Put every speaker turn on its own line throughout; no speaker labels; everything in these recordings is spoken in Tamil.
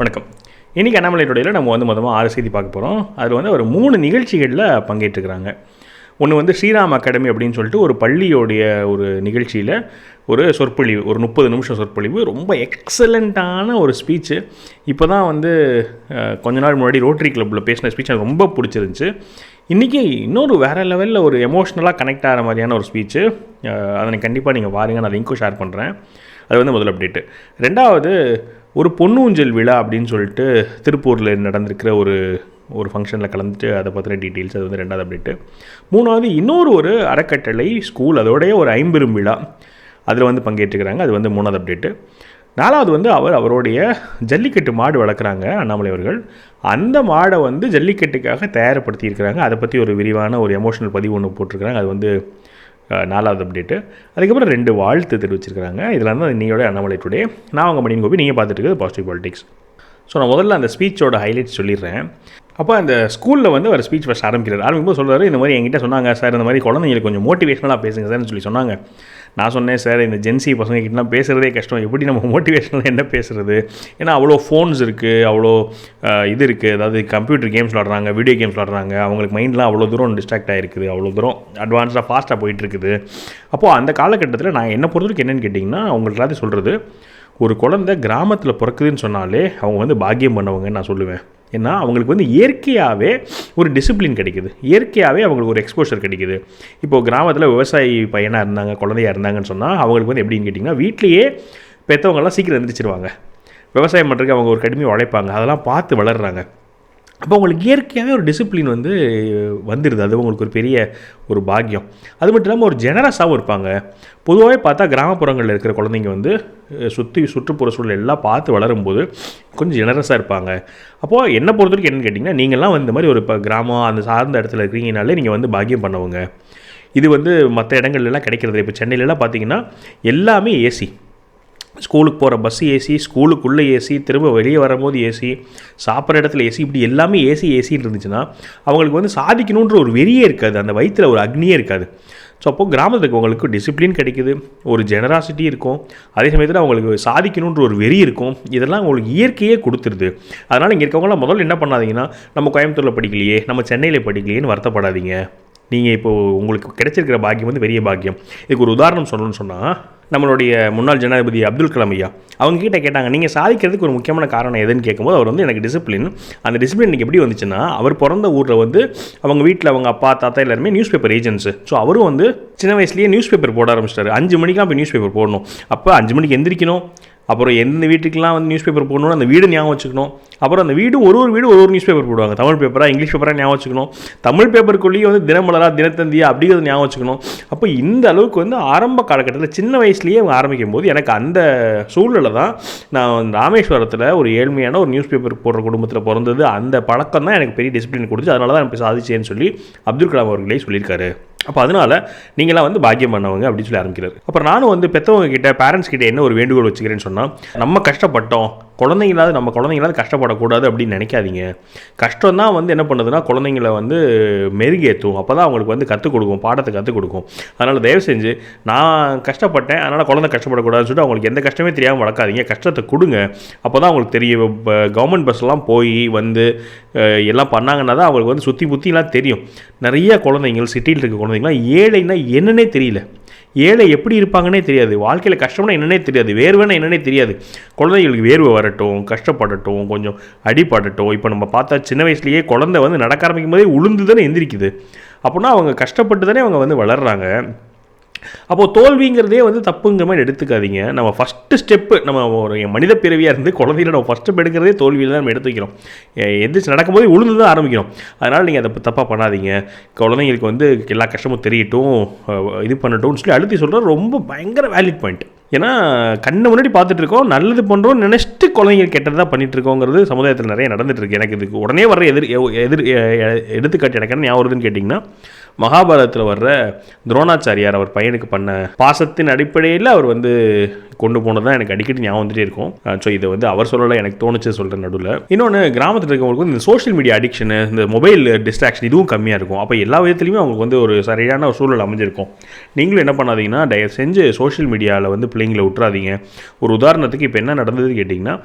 வணக்கம். இன்றைக்கி அண்ணாமலையுடையில் நம்ம வந்து மொத்தமாக ஆறு செய்தி பார்க்க போகிறோம் அதில் வந்து ஒரு மூணு நிகழ்ச்சிகளில் பங்கேற்றுக்கிறாங்க. ஒன்று வந்து ஸ்ரீராம் அகாடமி அப்படின்னு சொல்லிட்டு ஒரு பள்ளியோடைய ஒரு நிகழ்ச்சியில் ஒரு சொற்பொழிவு ஒரு முப்பது நிமிஷம் சொற்பொழிவு ரொம்ப எக்ஸலண்ட்டான ஒரு ஸ்பீச்சு இப்போ தான் வந்து கொஞ்ச நாள் முன்னாடி ரோட்டரி கிளப்பில் பேசின ஸ்பீச் எனக்கு ரொம்ப பிடிச்சிருந்துச்சு. இன்றைக்கி இன்னொரு வேறு லெவலில் ஒரு எமோஷ்னலாக கனெக்ட் ஆகிற மாதிரியான ஒரு ஸ்பீச்சு அதனை கண்டிப்பாக நீங்கள் வாருங்க நான் லிங்க்கும் ஷேர் பண்ணுறேன் அது வந்து முதல் அப்டேட்டு ரெண்டாவது ஒரு பொன்னூஞ்சல் விழா அப்படின்னு சொல்லிட்டு திருப்பூரில் நடந்திருக்கிற ஒரு ஒரு ஃபங்க்ஷனில் கலந்துட்டு அதை பற்றின டீட்டெயில்ஸ் அது வந்து ரெண்டாவது அப்டேட்டு மூணாவது இன்னொரு ஒரு அறக்கட்டளை ஸ்கூல் அதோடைய ஒரு ஐம்பெரும் விழா. அதில் வந்து பங்கேற்றுக்கிறாங்க. அது வந்து மூணாவது அப்டேட்டு நாலாவது வந்து அவர் அவருடைய ஜல்லிக்கட்டு மாடு வளர்க்குறாங்க அண்ணாமலை அவர்கள். அந்த மாடை வந்து ஜல்லிக்கட்டுக்காக தயார்படுத்தியிருக்கிறாங்க. அதை பற்றி ஒரு விரிவான ஒரு எமோஷனல் பதிவு ஒன்று போட்டிருக்கிறாங்க. அது வந்து நாலாவது அப்டேட்டு அதுக்கப்புறம் ரெண்டு வாழ்த்து தெரிவிச்சிருக்கிறாங்க. இதில் வந்து நீயோட அண்ணாமலை டுடே நான் உங்கள் மணியன் கோபி நீங்கள் பார்த்துட்டு இருக்கிறது பாசிட்டிவ் பாலிடிக்ஸ் ஸோ நான் முதல்ல அந்த ஸ்பீச்சோட ஹைலைட்ஸ் சொல்லிடுறேன். அப்போ அந்த ஸ்கூலில் வந்து ஒரு ஸ்பீச் ஃபஸ்ட் ஆரம்பிக்கிறார். ஆரம்பிக்கும்போது சொல்கிறார் இந்த மாதிரி என்கிட்ட சொன்னாங்க சார். இந்த மாதிரி குழந்தைங்களுக்கு கொஞ்சம் மோட்டிவேஷனலாக பேசுங்க சார்னு சொல்லி சொன்னாங்க. நான் சொன்னேன் சார் இந்த ஜென்சி பசங்க கிட்டலாம் பேசுகிறதே கஷ்டம். எப்படி நம்ம மோட்டிவேஷனில் என்ன பேசுறது? ஏன்னா அவ்வளோ ஃபோன்ஸ் இருக்குது அவ்வளோ இது இருக்குது அதாவது கம்ப்யூட்டர் கேம்ஸ் விளாட்றாங்க வீடியோ கேம்ஸ் விளாட்றாங்க. அவங்களுக்கு மைண்ட்லாம் அவ்வளோ தூரம் டிஸ்ட்ராக்ட் ஆகிருக்குது அவ்வளோ தூரம் அட்வான்ஸாக ஃபாஸ்ட்டாக போயிட்டுருக்குது. அப்போது அந்த காலகட்டத்தில் நான் என்ன பொறுத்தவரைக்கும் என்னென்னு கேட்டிங்கன்னா அவங்களுக்கு எல்லாத்தையும் சொல்கிறது ஒரு குழந்தை கிராமத்தில் பிறக்குதுன்னு சொன்னாலே அவங்க வந்து பாக்கியம் பண்ணவங்கன்னு நான் சொல்லுவேன். ஏன்னா அவங்களுக்கு வந்து இயற்கையாகவே ஒரு டிசிப்ளின் கிடைக்குது. இயற்கையாகவே அவங்களுக்கு ஒரு எக்ஸ்போஷர் கிடைக்குது. இப்போது கிராமத்தில் விவசாயி பையனாக இருந்தாங்க குழந்தையா இருந்தாங்கன்னு சொன்னால் அவங்களுக்கு வந்து எப்படின்னு கேட்டிங்கன்னா வீட்லேயே பெற்றவங்கெல்லாம் சீக்கிரம் எந்திரிச்சிருவாங்க. விவசாயம் பண்ணுறதுக்கு அவங்க ஒரு கடுமையாக உழைப்பாங்க. அதெல்லாம் பார்த்து வளர்கிறாங்க அப்போ உங்களுக்கு இயற்கையாகவே ஒரு டிசிப்ளின் வந்து வந்துடுது அது உங்களுக்கு ஒரு பெரிய ஒரு பாக்கியம். அது மட்டும் இல்லாமல் ஒரு ஜெனரஸாகவும் இருப்பாங்க. பொதுவாகவே பார்த்தா கிராமப்புறங்களில் இருக்கிற குழந்தைங்க வந்து சுற்றி சுற்றுப்புற சூழல் எல்லாம் பார்த்து வளரும்போது கொஞ்சம் ஜெனரஸாக இருப்பாங்க. அப்போது என்ன பொறுத்த வரைக்கும் என்னென்னு கேட்டிங்கன்னா நீங்கள்லாம் வந்து இந்த மாதிரி ஒரு இப்போ கிராமம் அந்த சார்ந்த இடத்துல இருக்கிறீங்கனாலே நீங்கள் வந்து பாக்கியம் பண்ணவங்க. இது வந்து மற்ற இடங்கள்லாம் கிடைக்கிறது இப்போ சென்னையிலலாம் பார்த்தீங்கன்னா எல்லாமே ஏசி ஸ்கூலுக்கு போகிற பஸ் ஏசி ஸ்கூலுக்குள்ளே ஏசி திரும்ப வெளியே வரும்போது ஏசி சாப்பிட்ற இடத்துல ஏசி இப்படி எல்லாமே ஏசி ஏசின்னு இருந்துச்சுன்னா அவங்களுக்கு வந்து சாதிக்கணுன்ற ஒரு வெறியே இருக்காது. அந்த வயிற்றில் ஒரு அக்னியே இருக்காது. ஸோ அப்போது கிராமத்தில் இருக்கவங்களுக்கு டிசிப்ளின் கிடைக்குது ஒரு ஜெனராசிட்டி இருக்கும். அதே சமயத்தில் அவங்களுக்கு சாதிக்கணுன்ற ஒரு வெறி இருக்கும். இதெல்லாம் அவங்களுக்கு இயற்கையே கொடுத்துருது. அதனால் இங்கே இருக்கவங்களாம் முதல்ல என்ன பண்ணாதீங்கன்னா நம்ம கோயம்புத்தூரில் படிக்கலையே நம்ம சென்னையில் படிக்கலையேன்னு வருத்தப்படாதீங்க. நீங்கள் இப்போது உங்களுக்கு கிடைச்சிருக்கிற பாக்கியம் வந்து பெரிய பாக்கியம். இதுக்கு ஒரு உதாரணம் சொல்லணும்னு சொன்னால் நம்மளுடைய முன்னாள் ஜனாதிபதி அப்துல் கலாம் ஐயா. அவங்க கிட்ட கேட்டாங்க நீங்கள் சாதிக்கிறதுக்கு ஒரு முக்கியமான காரணம் எதுன்னு கேட்கும்போது அவர் வந்து எனக்கு டிசிப்ளின் அந்த டிசிப்ளின் எனக்கு எப்படி வந்துச்சுன்னா அவர் பிறந்த ஊரில் வந்து அவங்க வீட்டில் அவங்க அப்பா தாத்தா எல்லாருமே நியூஸ் பேப்பர் ஏஜென்ட்ஸு ஸோ அவரும் வந்து சின்ன வயசுலேயே நியூஸ் பேப்பர் போட ஆரம்பிச்சிட்டாரு. அஞ்சு மணிக்கெலாம் போய் நியூஸ் பேப்பர் போடணும். அப்போ அஞ்சு மணிக்கு எந்திரிக்கணும். அப்புறம் எந்த வீட்டுக்கெலாம் வந்து நியூஸ் பேப்பர் போடணும்னு அந்த வீடு ஞாபகம் வச்சுக்கணும். அப்புறம் அந்த வீடு ஒரு ஒரு வீடு ஒரு ஒரு நியூஸ் பேப்பர் போடுவாங்க. தமிழ் பேப்பராக இங்கிலீஷ் பேப்பராக ஞாபகம் வச்சுக்கணும். தமிழ் பேப்பருக்குள்ளேயே வந்து தினமலரா தினத்தந்தியா அப்படிங்கிறது ஞாபகம் வச்சுக்கணும். அப்போ இந்த அளவுக்கு வந்து ஆரம்ப காலகட்டத்தில் சின்ன வயசுலேயே அவங்க ஆரம்பிக்கும் போது எனக்கு அந்த சூழ்நிலை தான் நான் ராமேஸ்வரத்தில் ஒரு ஏழ்மையான ஒரு நியூஸ் பேப்பர் போடுற குடும்பத்தில் பிறந்தது. அந்த பழக்கம் தான் எனக்கு பெரிய டிசிப்ளின் கொடுத்து அதனால தான் எனக்கு சாதிச்சேன்னு சொல்லி அப்துல் கலாம் அவர்களே சொல்லியிருக்காரு. அப்போ அதனால் நீங்களாம் வந்து பாக்கியம் பண்ணவங்க அப்படின்னு சொல்லி ஆரம்பிக்கிறார். அப்புறம் நானும் வந்து பெற்றவங்க கிட்ட பேரண்ட்ஸ் கிட்ட என்ன ஒரு வேண்டுகோள் வச்சுக்கிறேன்னு சொன்னால் நம்ம கஷ்டப்பட்டோம் குழந்தைங்களாவது நம்ம குழந்தைங்களாவது கஷ்டப்படக்கூடாது அப்படின்னு நினைக்காதீங்க. கஷ்டம் தான் வந்து என்ன பண்ணுதுன்னா குழந்தைங்கள வந்து மெருகேற்றும் அப்போ தான் அவங்களுக்கு வந்து கற்றுக் கொடுக்கும் பாடத்தை கற்றுக் கொடுக்கும். அதனால் தயவு செஞ்சு நான் கஷ்டப்பட்டேன் அதனால் குழந்தை கஷ்டப்படக்கூடாதுன்னு சொல்லிட்டு அவங்களுக்கு எந்த கஷ்டமே தெரியாமல் வளர்க்காதீங்க. கஷ்டத்தை கொடுங்க. அப்போ தான் அவங்களுக்கு தெரியும். இப்போ கவர்மெண்ட் பஸ்லாம் போய் வந்து எல்லாம் பண்ணாங்கன்னா தான் அவங்களுக்கு வந்து சுற்றி புத்திலாம் தெரியும். நிறைய குழந்தைங்கள் சிட்டியில் இருக்க பார்த்தீங்களா ஏழைன்னா என்னன்னே தெரியல. ஏழை எப்படி இருப்பாங்கன்னே தெரியாது. வாழ்க்கையில் கஷ்டம்னா என்னன்னே தெரியாது. வேர்வைனா என்னன்னே தெரியாது. குழந்தைங்களுக்கு வேர்வை வரட்டும் கஷ்டப்படட்டும் கொஞ்சம் அடிபடட்டும். இப்போ நம்ம பார்த்தா சின்ன வயசுலேயே குழந்தை வந்து நடக்க ஆரம்பிக்கும் போதே உளுந்து தானே எந்திரிக்குது. அப்படின்னா அவங்க கஷ்டப்பட்டு தானே அவங்க வந்து வளர்கிறாங்க அப்போது தோல்விங்கிறதே வந்து தப்புங்கிற மாதிரி எடுத்துக்காதீங்க. நம்ம ஃபஸ்ட்டு ஸ்டெப்பு நம்ம ஒரு மனித பிறவியாக இருந்து குழந்தையில நம்ம ஃபஸ்ட் ஸ்டெப் எடுக்கிறதே தோல்வியில் தான் நம்ம எடுத்து வைக்கிறோம். எந்திரிச்சு நடக்கும்போது உளுந்து தான் ஆரம்பிக்கிறோம். அதனால் நீங்கள் அதை தப்பாக பண்ணாதீங்க. குழந்தைங்களுக்கு வந்து எல்லா கஷ்டமும் தெரியட்டும் இது பண்ணட்டும்னு சொல்லி அழுத்தி சொல்கிறது ரொம்ப பயங்கர வேலிட் பாயிண்ட் ஏன்னா கண்ணு முன்னாடி பார்த்துட்டு இருக்கோம் நல்லது பண்ணுறோம் நினச்சிட்டு குழந்தைங்க கெட்டது தான் பண்ணிகிட்டு இருக்கோங்கிறது சமுதாயத்தில் நிறைய நடந்துட்டுருக்கு. எனக்கு இதுக்கு உடனே வர்ற எதிர் எதிர் எ- எடுத்துக்காட்டு எனக்கு என்ன ஞாபகம் வருதுன்னு கேட்டிங்கன்னா மகாபாரதத்தில் வர்ற துரோணாச்சாரியார் அவர் பையனுக்கு பண்ண பாசத்தின் அடிப்படையில் அவர் வந்து கொண்டு போனது தான் எனக்கு அடிக்கடி ஞாபகம் வந்துட்டே இருக்கும். ஸோ இதை வந்து அவர் சொல்லலை எனக்கு தோணுச்சு சொல்கிற நடுவில். இன்னொன்று கிராமத்தில் இருக்கவங்களுக்கு வந்து இந்த சோஷியல் மீடியா அடிக்ஷனு இந்த மொபைல் டிஸ்ட்ராக்ஷன் இதுவும் கம்மியாக இருக்கும். அப்போ எல்லா விதத்துலையுமே அவங்களுக்கு வந்து ஒரு சரியான ஒரு சூழல் அமைஞ்சிருக்கும். நீங்களும் என்ன பண்ணாதீங்கன்னா தயவு செஞ்சு சோஷியல் மீடியாவில் வந்து பிள்ளைங்களை விட்டுறாதீங்க ஒரு உதாரணத்துக்கு இப்போ என்ன நடந்தது கேட்டிங்கன்னா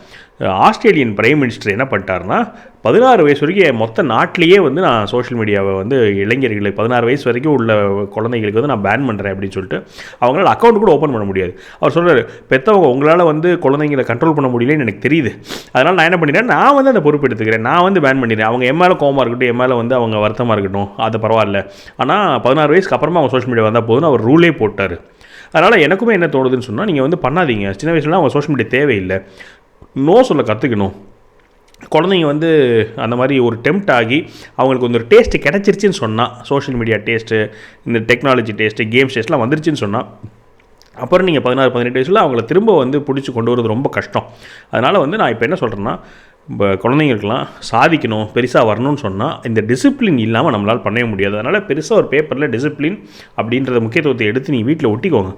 ஆஸ்திரேலியன் பிரைம் மினிஸ்டர் என்ன பண்ணிட்டாருன்னா பதினாறு வயசு வரைக்கும் மொத்த நாட்டிலேயே வந்து நான் சோஷியல் மீடியாவை வந்து இளைஞர்களை பதினாறு வயசு வரைக்கும் உள்ள குழந்தைங்களுக்கு வந்து நான் பேன் பண்ணுறேன் அப்படின்னு சொல்லிட்டு அவங்களால அக்கௌண்ட் கூட ஓப்பன் பண்ண முடியாது. அவர் சொல்கிறார் பெற்றவங்க உங்களால் வந்து குழந்தைங்களை கண்ட்ரோல் பண்ண முடியலன்னு எனக்கு தெரியுது. அதனால் நான் என்ன பண்ணிடுறேன் நான் வந்து அந்த பொறுப்பு எடுத்துக்கிறேன். நான் வந்து பேன் பண்ணிடுறேன். அவங்க என் மேலே கோவமாக இருக்கட்டும் என் மேலே வந்து அவங்க வருத்தமாக இருக்கட்டும் அது பரவாயில்ல. ஆனால் பதினாறு வயசுக்கு அப்புறமா அவங்க சோஷியல் மீடியா வந்தால் போதுன்னு அவர் ரூலே போட்டார். அதனால் எனக்குமே என்ன தோணுதுன்னு சொன்னால் நீங்கள் வந்து பண்ணாதீங்க. சின்ன வயசுலாம் அவங்க சோஷியல் மீடியா தேவையில்லை. நோ சொல்ல கற்றுக்கணும் குழந்தைங்க வந்து அந்த மாதிரி ஒரு டெம்ட் ஆகி அவங்களுக்கு வந்து ஒரு டேஸ்ட்டு கிடச்சிருச்சின்னு சொன்னால் சோஷியல் மீடியா டேஸ்ட்டு இந்த டெக்னாலஜி டேஸ்ட்டு கேம்ஸ் டேஸ்ட்லாம் வந்துருச்சுன்னு சொன்னால் அப்புறம் நீங்கள் பதினாறு பதினெட்டு வயசில் அவங்கள திரும்ப வந்து பிடிச்சி கொண்டு வரது ரொம்ப கஷ்டம். அதனால் வந்து நான் இப்போ என்ன சொல்கிறேன்னா குழந்தைங்களுக்கெல்லாம் சாதிக்கணும் பெருசாக வரணும்னு சொன்னால் இந்த டிசிப்ளின் இல்லாமல் நம்மளால் பண்ணவே முடியாது. அதனால் பெருசாக ஒரு பேப்பரில் டிசிப்ளின் அப்படின்றத முக்கியத்துவத்தை எடுத்து நீங்கள் வீட்டில் ஒட்டிக்கோங்க.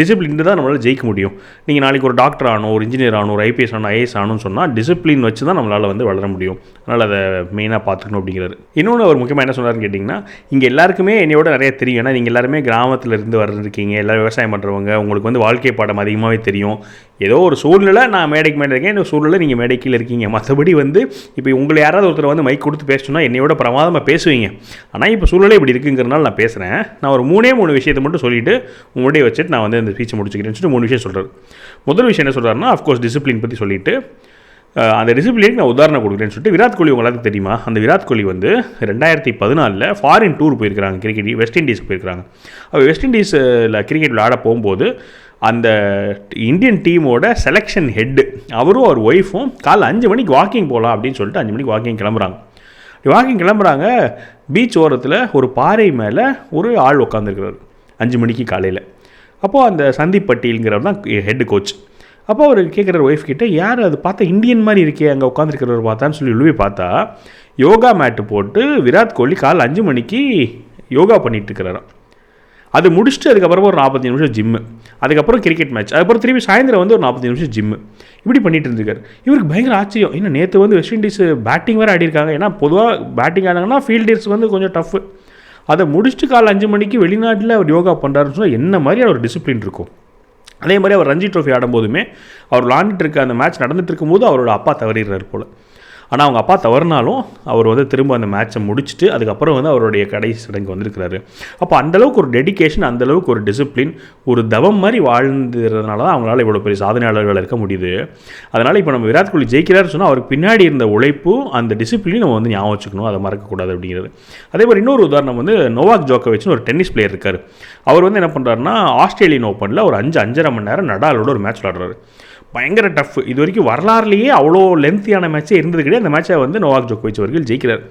டிசிப்ளின் தான் நம்மளால் ஜெயிக்க முடியும். நீங்கள் நாளைக்கு ஒரு டாக்டர் ஆகணும் ஒரு இன்ஜினியர் ஆகணும் ஒரு ஐபிஎஸ் ஆகணும் ஐஏஎஸ் ஆகணும்னு சொன்னால் டிசிப்ளின் வச்சு தான் நம்மளால் வந்து வளர முடியும். அதனால் அதை மெயினாக பார்த்துக்கணும் அப்படிங்கிறது இன்னொன்று அவர் முக்கியமாக என்ன சொன்னார்னு கேட்டிங்கன்னா இங்கே எல்லாருக்குமே என்னையோட நிறைய தெரியும். ஏன்னா நீங்கள் எல்லாருமே கிராமத்தில் இருந்து வர்றதுக்கீங்க எல்லோரும் விவசாயம் பண்ணுறவங்க உங்களுக்கு வந்து வாழ்க்கை பாடம் அதிகமாகவே தெரியும். ஏதோ ஒரு சூழ்நிலை நான் மேடைக்கு மேலே இருக்கேன் இந்த சூழ்நிலை நீங்கள் மேடைக்கில் இருக்கீங்க மற்றபடி வந்து இப்போ உங்களை யாராவது ஒருத்தர் வந்து மைக் கொடுத்து பேசணும்னா என்னையோட பிரமாதமாக பேசுவீங்க. ஆனால் இப்போ சூழ்நிலை இப்படி இருக்குங்கிறனால நான் பேசுகிறேன் நான் ஒரு மூணே மூணு விஷயத்தை மட்டும் சொல்லிவிட்டு உங்களுடைய வச்சுட்டு நான் வந்து இந்த ஸ்பீச்சை முடிச்சுக்கிறேன்னு சொல்லிட்டு மூணு விஷயம் சொல்கிறார் முதல் விஷயம் என்ன சொல்கிறாருன்னா அஃப்கோர்ஸ் டிசிப்ளின் பற்றி சொல்லிவிட்டு அந்த டிசிப்ளினுக்கு நான் உதாரணம் கொடுக்குறேன்னு சொல்லிட்டு விராட் கோலி உங்களுக்கு தெரியுமா? அந்த விராட் கோலி வந்து ரெண்டாயிரத்தி பதினாலில் ஃபாரின் டூர் போயிருக்கிறாங்க கிரிக்கெட் வெஸ்ட் இண்டீஸ் போயிருக்கிறாங்க. அவர் வெஸ்ட் இண்டீஸில் கிரிக்கெட் விளையாட போகும்போது அந்த இந்தியன் டீமோட செலெக்ஷன் ஹெட்டு அவரும் அவர் ஒய்ஃபும் காலைல அஞ்சு மணிக்கு வாக்கிங் போகலாம் அப்படின்னு சொல்லிட்டு அஞ்சு மணிக்கு வாக்கிங் கிளம்புறாங்க. வாக்கிங் கிளம்புறாங்க பீச் ஓரத்தில் ஒரு பாறை மேலே ஒரு ஆள் உட்காந்துருக்கிறார் அஞ்சு மணிக்கு காலையில் அப்போது அந்த சந்தீப் பட்டியலுங்கிறவர் தான் ஹெட் கோச் அப்போ அவர் கேட்குற ஒய்ஃப் கிட்டே யார் அது? பார்த்தா இந்தியன் மாதிரி இருக்கே அங்கே உட்காந்துருக்கிறவர் பார்த்தான்னு சொல்லி உழுவி பார்த்தா யோகா மேட்டு போட்டு விராட் கோலி காலைல அஞ்சு மணிக்கு யோகா பண்ணிகிட்டு இருக்கிறாராம். அது முடிச்சுட்டு அதுக்கப்புறமா ஒரு நாற்பத்தஞ்சு நிமிஷம் ஜிம்மு அதுக்கப்புறம் கிரிக்கெட் மேட்ச் அதுக்கப்புறம் திருப்பி சாயந்தரம் வந்து ஒரு நாற்பத்தஞ்சு நிமிஷம் ஜிம்மு இப்படி பண்ணிட்டு இருந்திருக்காரு. இவருக்கு பயங்கர ஆச்சரியம். ஏன்னா நேற்று வந்து வெஸ்ட் இண்டீஸ் பேட்டிங் வேறு ஆடிருக்காங்க ஏன்னா பொதுவாக பேட்டிங் ஆனாங்கன்னா ஃபீல்டர்ஸ் வந்து கொஞ்சம் டஃப்பு அதை முடிச்சுட்டு காலை அஞ்சு மணிக்கு வெளிநாட்டில் அவர் யோகா பண்ணுறாருன்னு சொன்னால் என்ன மாதிரி ஒரு டிசிப்ளின் இருக்கும். அதே மாதிரி அவர் ரஞ்சி ட்ரோஃபி ஆடும்போதுமே அவர் விளாண்டுட்டு இருக்க அந்த மேட்ச் நடந்துட்டு இருக்கும்போது அவரோட அப்பா தவறிடுறாரு போல். ஆனால் அவங்க அப்பா தவறினாலும் அவர் வந்து திரும்ப அந்த மேட்ச்சை முடிச்சுட்டு அதுக்கப்புறம் வந்து அவருடைய கடைசி சடங்கு வந்திருக்கிறாரு. அப்போ அந்தளவுக்கு ஒரு டெடிக்கேஷன் அந்தளவுக்கு ஒரு டிசிப்ளின் ஒரு தவம் மாதிரி வாழ்ந்துறதுனால தான் அவங்களால இவ்வளோ பெரிய சாதனையாளர்கள் இருக்க முடியுது. அதனால் இப்போ நம்ம விராட் கோலி ஜெயிக்கிறாரு சொன்னால் அவருக்கு பின்னாடி இருந்த உழைப்பு அந்த டிசிப்ளின் நம்ம வந்து ஞாபகம் வச்சுக்கணும். அதை மறக்கக்கூடாது அப்படிங்கிறது. அதே மாதிரி இன்னொரு உதாரணம் வந்து நோவாக் ஜோக்கோவிச்னு ஒரு டென்னிஸ் பிளேயர் இருக்கார். அவர் வந்து என்ன பண்ணுறாருன்னா ஆஸ்திரேலியன் ஓப்பனில் ஒரு அஞ்சு அஞ்சரை மணி நேரம் நடாலோட ஒரு மேட்ச் விளாடுறாரு பயங்கர டஃப் இது வரைக்கும் வரலாறுலேயே அவ்வளோ லென்த்தியான மேட்ச்சே இருந்தது கிடையாது. அந்த மேட்ச்சை வந்து நோவாக் ஜோக்கோவிச் அவர்கள் ஜெயிக்கிறார்.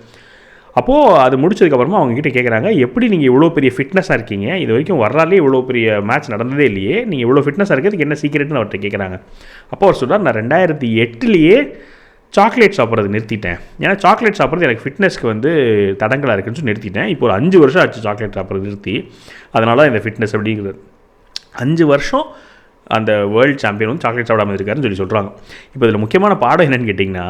அப்போது அது முடிச்சதுக்கப்புறமா அவங்ககிட்ட கேட்குறாங்க எப்படி நீங்கள் இவ்வளோ பெரிய ஃபிட்னஸாக இருக்கீங்க? இது வரைக்கும் வரலாறுலேயே இவ்வளோ பெரிய மேட்ச் நடந்ததே இல்லையே. நீங்கள் இவ்வளோ ஃபிட்னஸாக இருக்கிறதுக்கு என்ன சீக்கிரட்னு அவர்கிட்ட கேட்குறாங்க அப்போ அவர் சொல்கிறார் நான் ரெண்டாயிரத்தி எட்டுலேயே சாக்லேட் சாப்பிட்றது நிறுத்திட்டேன். ஏன்னா சாக்லேட் சாப்பிட்றது எனக்கு ஃபிட்னஸ்க்கு வந்து தடங்களாக இருக்குன்னு சொல்லி நிறுத்திட்டேன். இப்போ ஒரு அஞ்சு வருஷம் ஆச்சு சாக்லேட் சாப்பிட்றது நிறுத்தி. அதனால தான் இந்த ஃபிட்னஸ் அப்படிங்கிறது. அஞ்சு வருஷம் அந்த வேர்ல்டு சாம்பியன் வந்து சாக்லேட் சாப்பிடாமல் இருக்காருன்னு சொல்லி சொல்கிறாங்க இப்போ இதில் முக்கியமான பாடம் என்னென்னு கேட்டிங்கன்னா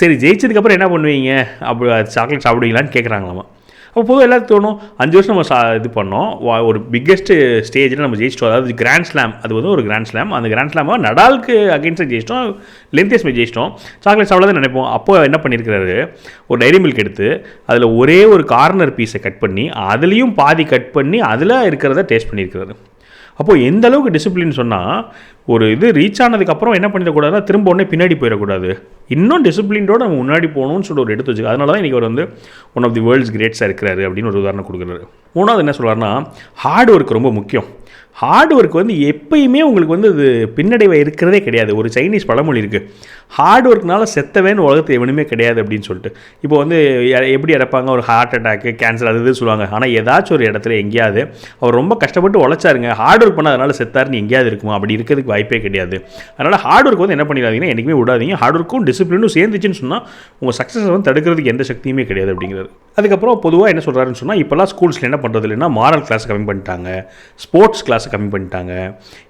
சரி ஜெயிச்சதுக்கப்புறம் என்ன பண்ணுவீங்க? அப்படி சாக்லேட் சாப்பிடுவீங்களான்னு கேட்குறாங்களாமா அப்போ பொதுவாக எல்லாத்துக்கும் தோணும் அஞ்சு வருஷம் நம்ம சா இது பண்ணோம் ஒரு பிக்கெஸ்ட் ஸ்டேஜில் நம்ம ஜெயிச்சிட்டோம். அதாவது கிராண்ட் ஸ்லாம் அது வந்து ஒரு கிராண்ட் ஸ்லாம் அந்த கிராண்ட் ஸ்லாமாக நடாலுக்கு அகேன்ஸ்டாக ஜெயிச்சிட்டோம் லென்த்தியஸ் போய் ஜெயிச்சிட்டோம். சாக்லேட் சாப்பிடாத நினைப்போம். அப்போ என்ன பண்ணியிருக்கிறாரு? ஒரு டைரி மில்க் எடுத்து அதில் ஒரே ஒரு கார்னர் பீஸை கட் பண்ணி அதுலேயும் பாதி கட் பண்ணி அதில் இருக்கிறத டேஸ்ட் பண்ணியிருக்கிறாரு. அப்போது எந்த அளவுக்கு டிசிப்ளின் சொன்னால் ஒரு இது ரீச் ஆனதுக்கப்புறம் என்ன பண்ணிடக்கூடாதுன்னா திரும்ப உடனே பின்னாடி போயிடக்கூடாது. இன்னும் டிசிப்ளினோட நம்ம முன்னாடி போகணும்னு சொல்லிட்டு ஒரு எடுத்து வச்சுக்க அதனால தான் இன்றைக்கி அவர் வந்து ஒன் ஆஃப் தி வேர்ல்ட்ஸ் கிரேட்ஸாக இருக்கிறாரு அப்படின்னு ஒரு உதாரணம் கொடுக்குறாரு. மூணாவது என்ன சொல்கிறாருன்னா ஹார்ட் ஒர்க் ரொம்ப முக்கியம். ஹார்ட் ஒர்க் வந்து எப்பயுமே உங்களுக்கு வந்து அது பின்னடைவை இருக்கிறதே கிடையாது. ஒரு சைனீஸ் பழமொழி இருக்குது ஹார்ட் ஒர்க்னால செத்தவேன்னு உலகத்தில் எவனுமே கிடையாது அப்படின்னு சொல்லிட்டு. இப்போ வந்து எப்படி இறப்பாங்க? ஒரு ஹார்ட் அட்டாக்கு கேன்சர் அது இது சொல்லுவாங்க. ஆனால் ஏதாச்சும் ஒரு இடத்துல எங்கேயாவது அவர் ரொம்ப கஷ்டப்பட்டு உழைச்சாருங்க. ஹார்ட் ஒர்க் பண்ண அதனால் செத்தாருன்னு எங்கேயாவது இருக்குமா? அப்படி இருக்கிறதுக்கு வாய்ப்பே கிடையாது. அதனால் ஹார்ட் ஒர்க் வந்து என்ன பண்ணிடாதீங்கன்னா என்றைக்குமே விடாதீங்க. ஹார்ட் ஒர்க்கும் டிசிப்ளினும் சேர்ந்துச்சுன்னு சொன்னால் உங்கள் சக்ஸஸ் வந்து தடுக்கிறதுக்கு எந்த சக்தியுமே கிடையாது அப்படிங்கிறது. அதுக்கப்புறம் பொதுவாக என்ன சொல்கிறாருன்னு சொன்னால் இப்போல்லாம் ஸ்கூல்ஸில் என்ன பண்ணுறது இல்லைன்னா மாரல் கிளாஸ் கம்மி பண்ணிட்டாங்க. ஸ்போர்ட்ஸ் கிளாஸ் கம்மி பண்ணிட்டாங்க.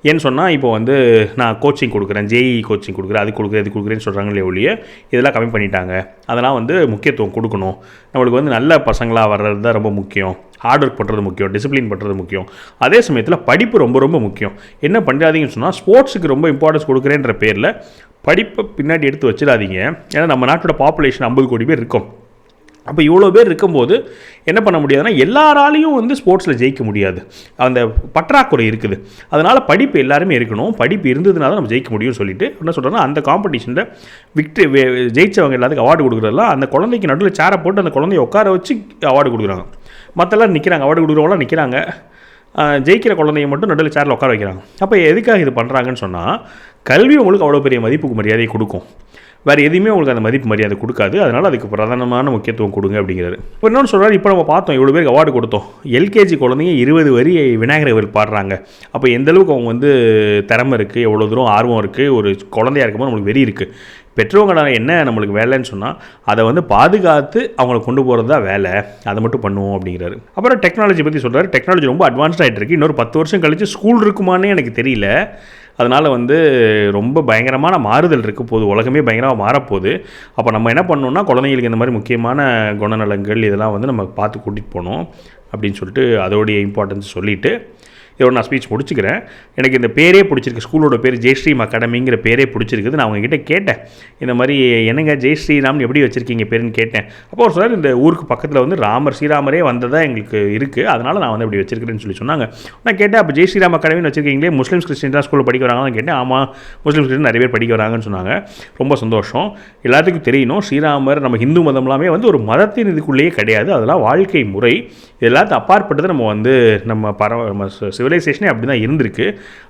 ஏன்னு சொன்னால் இப்போ வந்து நான் கோச்சிங் கொடுக்குறேன். ஜேஇ கோச்சிங் கொடுக்குறேன். அது கொடுக்குறேன் இது கொடுக்குறேன்னு சொல்கிறாங்களே ஒழிய இதெல்லாம் கம்மி பண்ணிட்டாங்க. அதெல்லாம் வந்து முக்கியத்துவம் கொடுக்கணும். நம்மளுக்கு வந்து நல்ல பசங்களாக வர்றது தான் ரொம்ப முக்கியம். ஹார்ட் ஒர்க் பண்ணுறது முக்கியம். டிசிப்ளின் பண்ணுறது முக்கியம். அதே சமயத்தில் படிப்பு ரொம்ப ரொம்ப முக்கியம். என்ன பண்ணிடாதீங்கன்னு சொன்னால் ஸ்போர்ட்ஸுக்கு ரொம்ப இம்பார்ட்டன்ஸ் கொடுக்குறேன்ற பேரில் படிப்பை பின்னாடி எடுத்து வச்சிடாதீங்க. ஏன்னா நம்ம நாட்டோட பாப்புலேஷன் ஐம்பது கோடி பேர் இருக்கும். அப்போ இவ்வளோ பேர் இருக்கும்போது என்ன பண்ண முடியாதுன்னா எல்லாராலையும் வந்து ஸ்போர்ட்ஸில் ஜெயிக்க முடியாது. அந்த பற்றாக்குறை இருக்குது. அதனால் படிப்பு எல்லாருமே இருக்கணும். படிப்பு இருந்ததுனால தான் நம்ம ஜெயிக்க முடியும்னு சொல்லிட்டு என்ன சொல்கிறேன்னா அந்த காம்படிஷனில் விக்ட்ரி ஜெயிச்சவங்க எல்லாத்துக்கும் அவார்டு கொடுக்குறதெல்லாம் அந்த குழந்தைக்கு நடுவில் சேரை போட்டு அந்த குழந்தைய உட்கார வச்சு அவார்டு கொடுக்குறாங்க. மற்றெல்லாம் நிற்கிறாங்க அவார்டு கொடுக்குறவங்களாம் நிற்கிறாங்க ஜெயிக்கிற குழந்தைய மட்டும் நடுவில் சேரில் உட்கார வைக்கிறாங்க. அப்போ எதுக்காக இது பண்ணுறாங்கன்னு சொன்னால் கல்வி உங்களுக்கு அவ்வளோ பெரிய மதிப்புக்கு மரியாதையை கொடுக்கும். வேறு எதுவுமே உங்களுக்கு அந்த மதிப்பு மரியாதை கொடுக்காது. அதனால் அதுக்கு பிரதானமான முக்கியத்துவம் கொடுங்க அப்படிங்கிறாரு. இப்போ இன்னொன்று சொல்கிறார் இப்போ நம்ம பார்த்தோம் இவ்வளோ பேருக்கு அவார்டு கொடுத்தோம். எல்கேஜி குழந்தைங்க இருபது வரி விநாயகர் கோவில் பாடுறாங்க. அப்போ எந்தளவுக்கு அவங்க வந்து திறமை இருக்குது எவ்வளோ தூரம் ஆர்வம் இருக்குது ஒரு குழந்தையா இருக்கும்போது நம்மளுக்கு வெறி இருக்குது பெற்றவங்களால் என்ன நம்மளுக்கு வேலைன்னு சொன்னால் அதை வந்து பாதுகாத்து அவங்கள கொண்டு போகிறது தான் வேலை. அதை மட்டும் பண்ணுவோம் அப்படிங்கிறாரு. அப்புறம் டெக்னாலஜி பற்றி சொல்கிறார் டெக்னாலஜி ரொம்ப அட்வான்ஸ்ட் ஆகிட்டு இன்னொரு பத்து வருஷம் கழிச்சு ஸ்கூல் இருக்குமான்னு எனக்கு தெரியல. அதனால் வந்து ரொம்ப பயங்கரமான மாறுதல் இருக்க போது உலகமே பயங்கரமாக மாறப்போகுது அப்போ நம்ம என்ன பண்ணணும்னா குழந்தைங்களுக்கு இந்த மாதிரி முக்கியமான குணநலங்கள் இதெல்லாம் வந்து நம்ம பார்த்து கூட்டிகிட்டு போகணும் அப்படின்னு சொல்லிட்டு அதோடைய இம்பார்ட்டன்ஸ் சொல்லிவிட்டு இதோட நான் ஸ்பீச் முடிச்சுக்கிறேன். எனக்கு இந்த பேரே பிடிச்சிருக்கு. ஸ்கூலோட பேர் ஜெய்ஸ்ரீம் அகாடமிங்கிற பேரே பிடிச்சிருக்குது. நான் அவங்ககிட்ட கேட்டேன். இந்த மாதிரி என்னங்க ஜெய் ஸ்ரீராம்னு எப்படி வச்சுருக்கீங்க பேருன்னு கேட்டேன். அப்போ ஒரு சார் இந்த ஊருக்கு பக்கத்தில் வந்து ராமர் ஸ்ரீராமரே வந்ததாக எங்களுக்கு இருக்குது அதனால் நான் வந்து இப்படி வச்சிருக்கிறேன்னு சொல்லி சொன்னாங்க. நான் கேட்டேன் அப்போ ஜெய் ஸ்ரீராம் அகாடமின்னு வச்சிருக்கீங்களே முஸ்லீம்ஸ் கிறிஸ்டின் தான் ஸ்கூலில் படிக்க வராங்கன்னு கேட்டேன். ஆமாம் முஸ்லீம்ஸ் கிறிஸ்டின் நிறைய பேர் படிக்க வராங்கன்னு சொன்னாங்க. ரொம்ப சந்தோஷம். எல்லாத்துக்கும் தெரியணும் ஸ்ரீராமர் நம்ம ஹிந்து மதம்லாமே வந்து ஒரு மதத்தின் இதுக்குள்ளேயே கிடையாது. அதெல்லாம் வாழ்க்கை முறை. இது எல்லாத்தையும் அப்பாற்பட்டது நம்ம வந்து நம்ம பரவ நம்ம சிவிலைசேஷனே அப்படி தான் இருந்திருக்கு.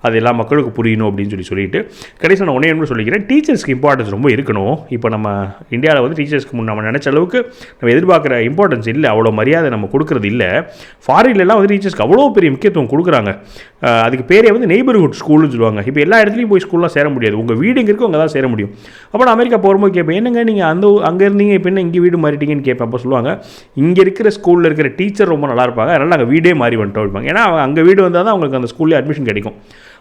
அது எல்லா மக்களுக்கும் புரியணும் அப்படின்னு சொல்லி சொல்லிட்டு கடைசி நான் ஒன்றே ஒன்று சொல்லிக்கிறேன் டீச்சர்ஸ்க்கு இம்பார்ட்டன்ஸ் ரொம்ப இருக்கணும். இப்போ நம்ம இந்தியாவில் வந்து டீச்சர்ஸ்க்கு முன் நம்ம நினச்ச அளவுக்கு நம்ம எதிர்பார்க்குற இம்பார்ட்டன்ஸ் இல்லை அவ்வளோ மரியாதை நம்ம கொடுக்குறது இல்லை. ஃபாரின்லலாம் வந்து டீச்சர்ஸ்க்கு அவ்வளோ பெரிய முக்கியத்துவம் கொடுக்குறாங்க. அதுக்கு பேரே வந்து நெய்பர்ஹுட் ஸ்கூல்னு சொல்லுவாங்க. இப்போ எல்லா இடத்துலையும் போய் ஸ்கூல்லாம் சேர முடியாது. உங்கள் வீடு எங்கே இருக்கோ அங்கே தான் சேர முடியும். அப்போ நான் அமெரிக்கா போகும்போது கேட்பேன் என்னங்க நீங்கள் அந்த அங்கே இருந்தீங்க இப்போ என்ன இங்கே வீடு மாறிட்டீங்கன்னு கேட்பேன். அப்போ சொல்லுவாங்க இங்கே இருக்கிற ஸ்கூலில் இருக்கிற டீச்சர் ரொம்ப நல்லா இருப்பாங்க. அதனால் நாங்கள் வீடே மாறி வந்துட்டோம். இருப்பாங்க ஏன்னா அவங்க அங்கே வீடு வந்தால் தான் அவங்களுக்கு அந்த ஸ்கூல்லேயே அட்மிஷன் கிடைக்கும்.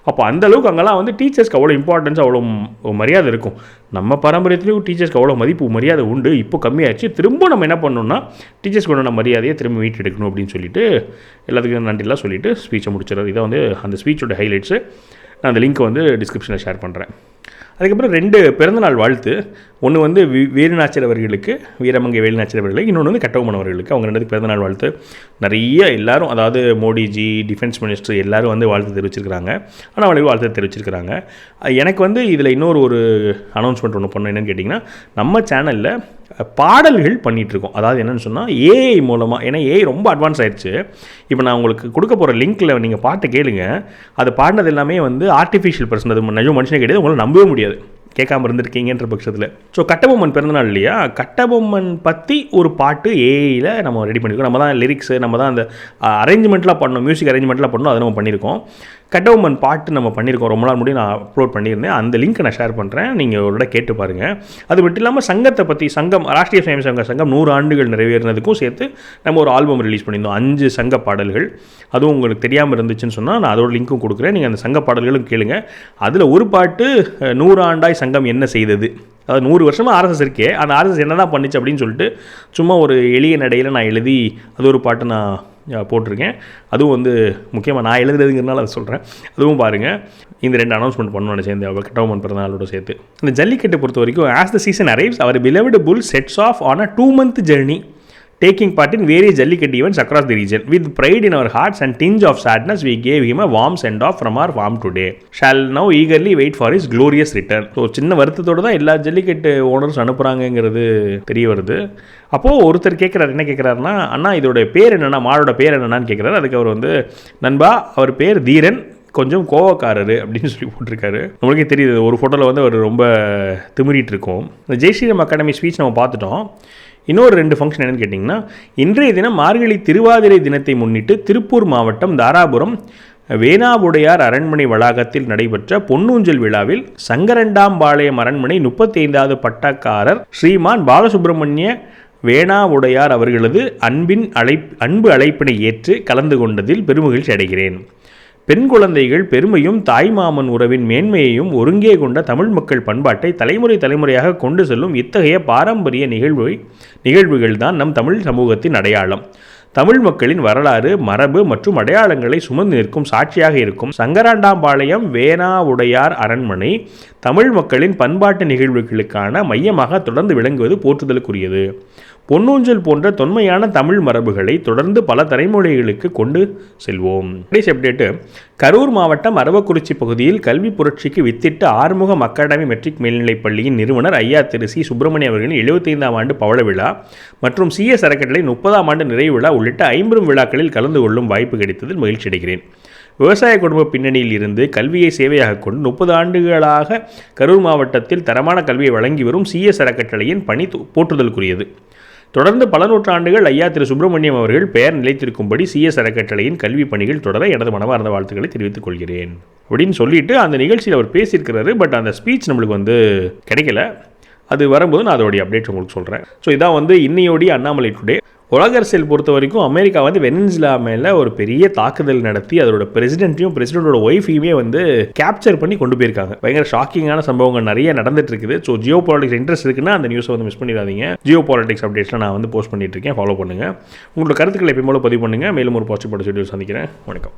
அப்போ அந்தளவுக்கு அங்கெல்லாம் வந்து டீச்சர்ஸ்க்கு அவ்வளோ இம்பார்ட்டன்ஸ் அவ்வளோ மரியாதை இருக்கும். நம்ம பாரம்பரியத்துலேயும் டீச்சர்ஸ்க்கு அவ்வளோ மதிப்பு மரியாதை உண்டு. இப்போ கம்மியாகிடுச்சு திரும்ப நம்ம என்ன பண்ணணும்னா டீச்சர்ஸ்க்கு உண்டான மரியாதையை திரும்ப மீட் எடுக்கணும் அப்படின்னு சொல்லிட்டு எல்லாத்துக்கும் நன்றிலாம் சொல்லிட்டு ஸ்பீச்சை முடிச்சிடறது. இதை வந்து அந்த ஸ்பீச்சோட ஹைலைட்ஸு நான் அந்த லிங்க்கை வந்து டிஸ்கிரிப்ஷனில் ஷேர் பண்ணுறேன் அதுக்கப்புறம் ரெண்டு பிறந்தநாள் வாழ்த்து. ஒன்று வந்து வி வீரநாச்சர் அவர்களுக்கு வீரமங்கை வேலுநாச்சர் அவர்களுக்கு இன்னொன்று வந்து கட்டவுமன் அவர்களுக்கு. அவங்க ரெண்டுக்கு பிறந்தநாள் வாழ்த்து. நிறைய எல்லாரும் அதாவது மோடிஜி டிஃபென்ஸ் மினிஸ்டர் எல்லாரும் வந்து வாழ்த்து தெரிவிச்சிருக்கிறாங்க. ஆனால் அவளுக்கு வாழ்த்து தெரிவிச்சிருக்கிறாங்க. எனக்கு வந்து இதில் இன்னொரு ஒரு அனௌன்ஸ்மெண்ட் ஒன்று பண்ணணும். என்னன்னு கேட்டிங்கன்னா நம்ம சேனலில் பாடல்கள் பண்ணிகிட்ருக்கோம் இருக்கோம் அதாவது என்னென்னு சொன்னால் ஏஐ மூலமாக ஏன்னா ஏஐ ரொம்ப அட்வான்ஸ் ஆயிடுச்சு இப்போ நான் உங்களுக்கு கொடுக்க போகிற லிங்க்கில் நீங்கள் பாட்டை கேளுங்க. அது பாடினது எல்லாமே வந்து ஆர்டிஃபிஷியல் பர்சன் அது நிஜம் மனுஷனே கிடையாது. நம்ப நம்பவே முடியாது. கேட்காம இருந்திருக்கீங்கன்ற பட்சத்தில். ஸோ கட்டபொம்மன் பிறந்தநாள் இல்லையா? கட்டபொம்மன் பற்றி ஒரு பாட்டு ஏஐயில் நம்ம ரெடி பண்ணியிருக்கோம் நம்ம தான் லிரிக்ஸு நம்ம தான் அந்த uh, அரேஞ்ச்மெண்ட்லாம் பண்ணோம் மியூசிக் அரேஞ்ச்மெண்ட்லாம் பண்ணோம் அதை நம்ம பண்ணியிருக்கோம் கட்டபொம்மன் பாட்டு நம்ம பண்ணியிருக்கோம். ரொம்ப நாள் முடியும் நான் அப்லோட் பண்ணியிருந்தேன். அந்த லிங்க்கை நான் ஷேர் பண்ணுறேன் நீங்கள் ஒரு கேட்டு பாருங்கள் அது மட்டும் இல்லாமல் சங்கத்தை பற்றி சங்கம் ராஷ்ட்ரிய சுயம் சங்க சங்கம் நூறு ஆண்டுகள் நிறைவேறினதுக்கும் சேர்த்து நம்ம ஒரு ஆல்பம் ரிலீஸ் பண்ணியிருந்தோம். அஞ்சு சங்க பாடல்கள். அதுவும் உங்களுக்கு தெரியாமல் இருந்துச்சுன்னு சொன்னால் நான் அதோட லிங்க்கும் கொடுக்குறேன். நீங்கள் அந்த சங்க பாடல்களும் கேளுங்க. அதில் ஒரு பாட்டு நூறு ஆண்டாய் சங்கம் என்ன செய்தது? அதாவது நூறு வருஷமாக ஆர்எஸ்எஸ் இருக்கே. அந்த ஆர்எஸ்எஸ் என்ன தான் பண்ணிச்சு அப்படின்னு சொல்லிட்டு சும்மா ஒரு எளிய நடையில் நான் எழுதி அது ஒரு பாட்டு நான் போட்டிருக்கேன். அதுவும் வந்து முக்கியமாக நான் எழுதுறதுங்கிறனால அதை சொல்கிறேன் அதுவும் பாருங்கள் இந்த ரெண்டு அனௌன்ஸ்மெண்ட் பண்ணணும் சேர்ந்து அவர் கட்டவுமன் பிறந்தநாளோட சேர்த்து. இந்த ஜல்லிக்கட்டை பொறுத்த வரைக்கும் as the season arrives our beloved bull sets off on a two month journey taking part in various Jallikattu events across the region. With pride in our hearts and tinge of sadness, we gave him a warm send off from our farm today. Shall now eagerly wait for his glorious return. So சின்ன வருத்தத்தோடு தான் எல்லா ஜல்லிக்கட்டு ஓனர்ஸ் அனுப்புகிறாங்கங்கிறது தெரிய வருது. அப்போது ஒருத்தர் கேட்குறாரு என்ன கேட்குறாருன்னா அண்ணா இதோட பேர் என்னென்னா மாடோட பேர் என்னென்னு கேட்குறாரு அதுக்கு அவர் வந்து நண்பா அவர் பேர் தீரன். கொஞ்சம் கோவக்காரர். அப்படின்னு சொல்லி போட்டிருக்காரு. நம்மளுக்கே தெரியுது ஒரு ஃபோட்டோவில் வந்து அவர் ரொம்ப திமிரிட்டு இருக்கோம். இந்த ஜெய் ஸ்ரீராம் அகாடமி ஸ்பீச் நம்ம பார்த்துட்டோம். இன்னொரு ரெண்டு ஃபங்க்ஷன் என்னென்னு கேட்டிங்கன்னா இன்றைய தினம் மார்கழி திருவாதிரை தினத்தை முன்னிட்டு திருப்பூர் மாவட்டம் தாராபுரம் வேணாவுடையார் அரண்மனை வளாகத்தில் நடைபெற்ற பொன்னூஞ்சல் விழாவில் சங்கரண்டாம்பாளையம் அரண்மனை முப்பத்தைந்தாவது பட்டக்காரர் ஸ்ரீமான் பாலசுப்பிரமணிய வேணாவுடையார் அவர்களது அன்பின் அழைப் அன்பு அழைப்பினை ஏற்று கலந்து கொண்டதில் பெருமகிழ்ச்சி அடைகிறேன். பெண் குழந்தைகள் பெருமையும் தாய்மாமன் உறவின் மேன்மையையும் ஒருங்கே கொண்ட தமிழ் மக்கள் பண்பாட்டை தலைமுறை தலைமுறையாக கொண்டு செல்லும் இத்தகைய பாரம்பரிய நிகழ்வு நிகழ்வுகள் தான் நம் தமிழ் சமூகத்தின் அடையாளம். தமிழ் மக்களின் வரலாறு மரபு மற்றும் அடையாளங்களை சுமந்து நிற்கும் சாட்சியாக இருக்கும். சங்கராண்டாம்பாளையம் வேணாவுடையார் அரண்மனை தமிழ் மக்களின் பண்பாட்டு நிகழ்வுகளுக்கான மையமாக தொடர்ந்து விளங்குவது போற்றுதலுக்குரியது. பொன்னூஞ்சல் போன்ற தொன்மையான தமிழ் மரபுகளை தொடர்ந்து பல தலைமுறைகளுக்கு கொண்டு செல்வோம். கடைசி அப்டேட்டு கரூர் மாவட்டம் அரவக்குறிச்சி பகுதியில் கல்வி புரட்சிக்கு வித்திட்ட ஆறுமுகம் அகாடமி மெட்ரிக் மேல்நிலைப் பள்ளியின் நிறுவனர் ஐயா திரு சி சுப்பிரமணிய அவர்களின் எழுபத்தைந்தாம் ஆண்டு பவள விழா மற்றும் சிஎஸ் அறக்கட்டளை முப்பதாம் ஆண்டு நிறைவு விழா உள்ளிட்ட ஐம்பெரும் விழாக்களில் கலந்து கொள்ளும் வாய்ப்பு கிடைத்ததில் மகிழ்ச்சி அடைகிறேன். விவசாய குடும்ப பின்னணியில் இருந்து கல்வியை சேவையாக கொண்டு முப்பது ஆண்டுகளாக கரூர் மாவட்டத்தில் தரமான கல்வியை வழங்கி வரும் சிஎஸ் அறக்கட்டளையின் பணி போற்றுதலுக்குரியது. தொடர்ந்து பல நூற்றாண்டுகள் ஐயா திரு சுப்பிரமணியம் அவர்கள் பெயர் நிலைத்திருக்கும்படி சிஎஸ் அறக்கட்டளையின் கல்வி பணிகள் தொடர எனது மனமார்ந்த வாழ்த்துக்களை தெரிவித்துக் கொள்கிறேன். அப்படின்னு சொல்லிட்டு அந்த நிகழ்ச்சியில் அவர் பேசியிருக்கிறாரு பட் அந்த ஸ்பீச் நம்மளுக்கு வந்து கிடைக்கல. அது வரும்போது நான் அதோடைய அப்டேட் உங்களுக்கு சொல்கிறேன் ஸோ இதான் வந்து இன்னையோடைய அண்ணாமலை டுடே உலக அரசியல் பொறுத்த வரைக்கும் அமெரிக்கா வந்து வெனின்ஸ்லா மேலே ஒரு பெரிய தாக்குதல் நடத்தி அதோட பிரசிடென்ட்டையும் பிரசிடென்டோட ஒய்ஃபையுமே வந்து கேப்சர் பண்ணி கொண்டு போயிருக்காங்க. பயங்கர ஷாக்கிங்கான சம்பவங்கள் நிறைய நடந்துட்டு இருக்குது. ஸோ ஜியோ பாலிட்டிக்ஸ் இன்ட்ரெஸ்ட் இருக்குன்னா அந்த நியூஸை வந்து மிஸ் பண்ணிடாதீங்க. ஜியோ பாலிட்டிக்ஸ் அப்டேட்ஸ்லாம் நான் வந்து போஸ்ட் பண்ணிட்டு இருக்கேன். ஃபாலோ பண்ணுங்கள் உங்களோட கருத்துக்களை எப்பயும் போல பதிவு பண்ணுங்கள் மேலும் ஒரு பாசிட்டிவ் வீடியோ சந்திக்கிறேன். வணக்கம்.